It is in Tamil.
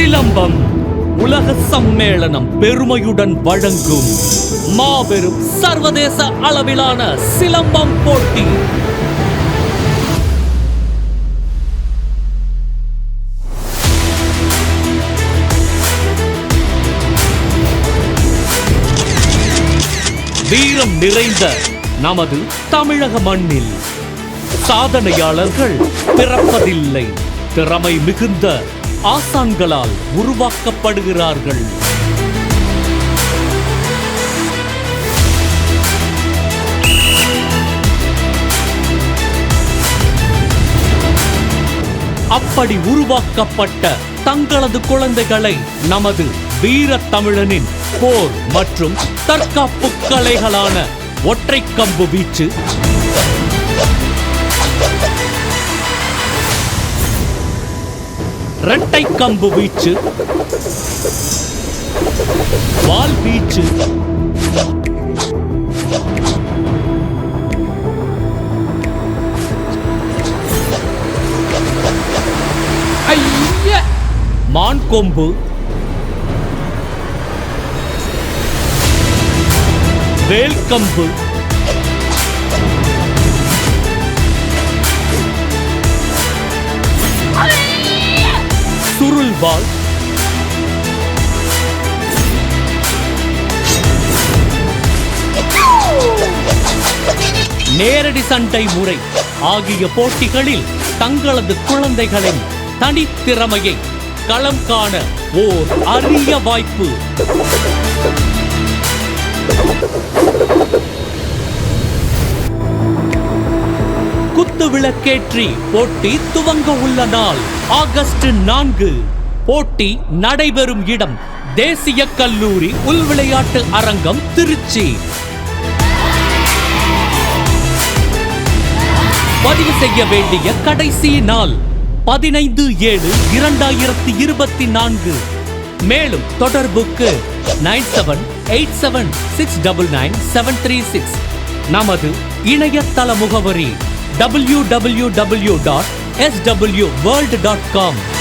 சிலம்பம் உலக சம்மேளனம் பெருமையுடன் வழங்கும் மாபெரும் சர்வதேச அளவிலான சிலம்பம் போட்டி. வீரம் நிறைந்த நமது தமிழக மண்ணில் சாதனையாளர்கள் பிறப்பதில்லை. திறமை மிகுந்த ஆசான்களால் உருவாக்கப்படுகிறார்கள். அப்படி உருவாக்கப்பட்ட தங்களது குழந்தைகளை நமது வீர தமிழனின் போர் மற்றும் தற்காப்பு கலைகளான ஒற்றை கம்பு வீச்சு இரட்டை கம்பு வீச்சு வால் வீச்சு. ஐய! மான் கொம்பு. வேல்கம்பு சுருள்வாள் நேரடி சண்டை முறை. ஆகிய போட்டிகளில் தங்களது குழந்தைகளின் தனித்திறமையை களம் காண ஓர் அரிய வாய்ப்பு. குத்து விளக்கேற்றி போட்டி துவங்க உள்ள நாள் ஆகஸ்ட் நான்கு. போட்டி நடைபெறும் இடம் தேசிய கல்லூரி உள்விளையாட்டு அரங்கம் திருச்சி. பதிவு செய்ய வேண்டிய கடைசி நாள் பதினைந்து ஏழு இரண்டாயிரத்தி இருபத்தி நான்கு. மேலும் தொடர்புக்கு nine seven eight seven six double nine seven three six. நமது இணையதள முகவரி www.swworld.com